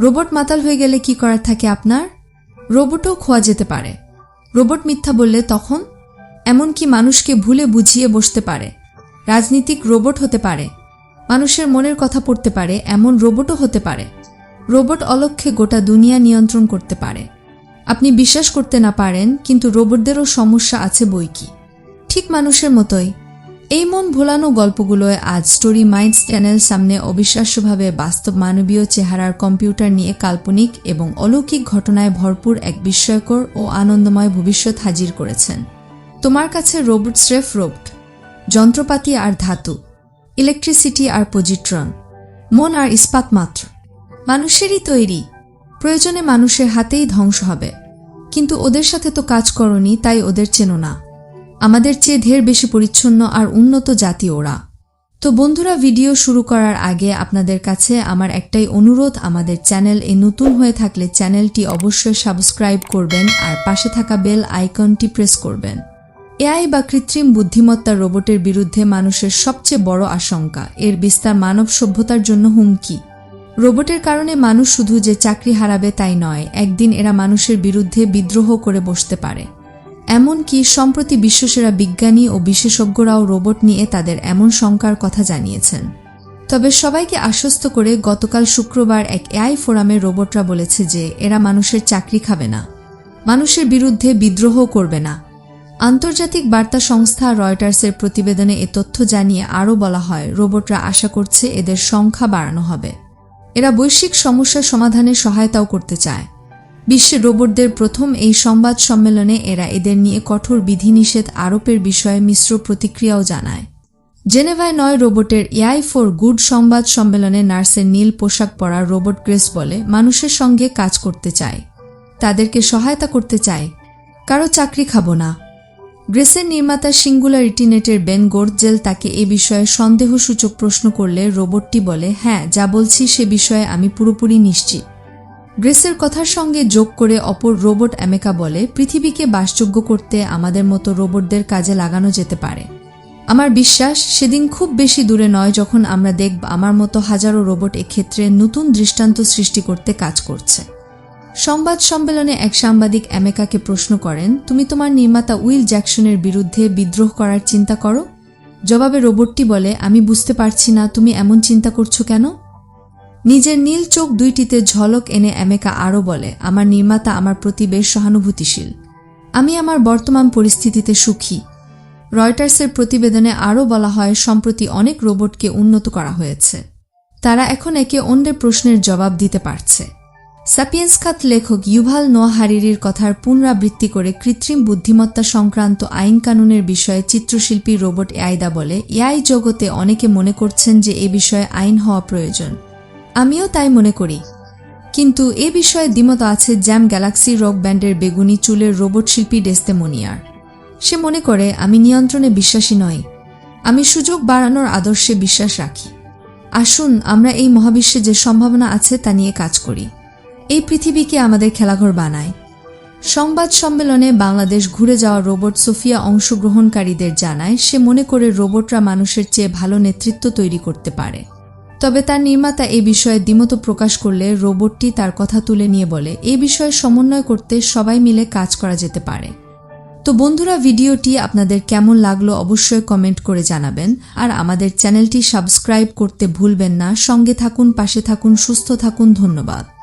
Robot মাতাল হয়ে গেলে কি করার থাকে আপনার? রোবটও খোয়া যেতে পারে। রোবট মিথ্যা বললে তখন? এমনকি মানুষকে ভুলে বুঝিয়ে বসতে পারে। রাজনীতিক রোবট হতে পারে। মানুষের মনের কথা পড়তে পারে, এমন রোবটও হতে পারে। রোবট অলক্ষে গোটা দুনিয়া নিয়ন্ত্রণ করতে পারে। আপনি বিশ্বাস করতে না পারেন, কিন্তু রোবটদেরও সমস্যা আছে বই কি। ঠিক মানুষের মতোই। এই মন ভোলানো গল্পগুলোয় আজ স্টোরি মাইন্ডস চ্যানেল সামনে অবিশ্বাস্যভাবে বাস্তব মানবীয় চেহারার কম্পিউটার নিয়ে কাল্পনিক এবং অলৌকিক ঘটনায় ভরপুর এক বিস্ময়কর ও আনন্দময় ভবিষ্যৎ হাজির করেছেন। তোমার কাছে রোবট স্রেফ রোবট, যন্ত্রপাতি আর ধাতু ইলেকট্রিসিটি আর পজিট্রন মন আর ইস্পাত মাত্র। মানুষেরই তৈরি, প্রয়োজনে মানুষের হাতেই ধ্বংস হবে। কিন্তু ওদের সাথে তো কাজ করনি, তাই ওদের চেনো না। আমাদের চেয়ে ঢের বেশি পরিচ্ছন্ন আর উন্নত জাতি ওরা। তো বন্ধুরা, ভিডিও শুরু করার আগে আপনাদের কাছে আমার একটাই অনুরোধ, আমাদের চ্যানেল এ নতুন হয়ে থাকলে চ্যানেলটি অবশ্যই সাবস্ক্রাইব করবেন আর পাশে থাকা বেল আইকনটি প্রেস করবেন। এআই বা কৃত্রিম বুদ্ধিমত্তা রোবটের বিরুদ্ধে মানুষের সবচেয়ে বড় আশঙ্কা, এর বিস্তার মানব সভ্যতার জন্য হুমকি। রোবটের কারণে মানুষ শুধু যে চাকরি হারাবে তাই নয়, একদিন এরা মানুষের বিরুদ্ধে বিদ্রোহ করে বসতে পারে। এমনকি সম্প্রতি বিশ্বসেরা বিজ্ঞানী ও বিশেষজ্ঞরাও রোবট নিয়ে তাদের এমন শঙ্কার কথা জানিয়েছেন। তবে সবাইকে আশ্বস্ত করে গতকাল শুক্রবার এক এআই ফোরামে রোবটরা বলেছে যে এরা মানুষের চাকরি খাবে না। মানুষের বিরুদ্ধে বিদ্রোহ করবে না। আন্তর্জাতিক বার্তা সংস্থা রয়টার্সের প্রতিবেদনে এ তথ্য জানিয়ে আরও বলা হয়, রোবটরা আশা করছে এদের সংখ্যা বাড়ানো হবে। এরা বৈশ্বিক সমস্যার সমাধানে সহায়তাও করতে চায়। বিশ্বের রোবটদের প্রথম এই সংবাদ সম্মেলনে এরা এদের নিয়ে কঠোর বিধিনিষেধ আরোপের বিষয়ে মিশ্র প্রতিক্রিয়াও জানায়। জেনেভায় নয় রোবটের এআই ফর গুড সংবাদ সম্মেলনে নার্সের নীল পোশাক পরা রোবট গ্রেস বলে মানুষের সঙ্গে কাজ করতে চায়। তাদেরকে সহায়তা করতে চায়। কারও চাকরি খাব না। গ্রেসের নির্মাতা সিঙ্গুলারিটি নেটের বেন গোর্জেল তাকে এ বিষয়ে সন্দেহসূচক প্রশ্ন করলে রোবটটি বলে হ্যাঁ যা বলছি সে বিষয়ে আমি পুরোপুরি নিশ্চিত। গ্রেসের কথার সঙ্গে যোগ করে অপর রোবট অ্যামেকা বলে, পৃথিবীকে বাসযোগ্য করতে আমাদের মতো রোবটদের কাজে লাগানো যেতে পারে। আমার বিশ্বাস, সেদিন খুব বেশি দূরে নয় যখন আমরা দেখব আমার মতো হাজারো রোবট এক্ষেত্রে নতুন দৃষ্টান্ত সৃষ্টি করতে কাজ করছে। সংবাদ সম্মেলনে এক সাংবাদিক অ্যামেকাকে প্রশ্ন করেন, তুমি তোমার নির্মাতা উইল জ্যাকসনের বিরুদ্ধে বিদ্রোহ করার চিন্তা করো? জবাবে রোবটটি বলে, আমি বুঝতে পারছি না, তুমি এমন চিন্তা করছ কেন? নিজের নীল চোখ দুইটিতে ঝলক এনে অ্যামেকা আরও বলে, আমার নির্মাতা আমার প্রতি বেশ সহানুভূতিশীল। আমি আমার বর্তমান পরিস্থিতিতে সুখী। রয়টার্সের প্রতিবেদনে আরও বলা হয়, সম্প্রতি অনেক রোবটকে উন্নত করা হয়েছে। তারা এখন একে অন্যের প্রশ্নের জবাব দিতে পারছে। স্যাপিয়েন্স খাত লেখক ইউভাল নোয়া হারিরির কথার পুনরাবৃত্তি করে কৃত্রিম বুদ্ধিমত্তা সংক্রান্ত আইন কানুনের বিষয়ে চিত্রশিল্পী রোবট এআইদা বলে এআই জগতে অনেকে মনে করছেন যে এ বিষয়ে আইন হওয়া প্রয়োজন। আমিও তাই মনে করি। কিন্তু এ বিষয়ে দ্বিমত আছে জ্যাম গ্যালাক্সি রক ব্যান্ডের বেগুনি চুলের রোবট শিল্পী ডেস্তেমোনিয়ার। সে মনে করে, আমি নিয়ন্ত্রণে বিশ্বাসী নই। আমি সুযোগ বাড়ানোর আদর্শে বিশ্বাস রাখি। আসুন, আমরা এই মহাবিশ্বে যে সম্ভাবনা আছে তা নিয়ে কাজ করি। এই পৃথিবীকে আমাদের খেলাঘর বানায়। সংবাদ সম্মেলনে বাংলাদেশ ঘুরে যাওয়া রোবট সোফিয়া অংশগ্রহণকারীদের জানায়, সে মনে করে, রোবটরা মানুষের চেয়ে ভালো নেতৃত্ব তৈরি করতে পারে। তবে তার নির্মাতা এ বিষয়ে দ্বিমত প্রকাশ করলে রোবটটি তার কথা তুলে নিয়ে বলে, এ বিষয়ে সমন্বয় করতে সবাই মিলে কাজ করা যেতে পারে। তো বন্ধুরা, ভিডিওটি আপনাদের কেমন লাগল অবশ্যই কমেন্ট করে জানাবেন। আর আমাদের চ্যানেলটি সাবস্ক্রাইব করতে ভুলবেন না। সঙ্গে থাকুন, পাশে থাকুন, সুস্থ থাকুন। ধন্যবাদ।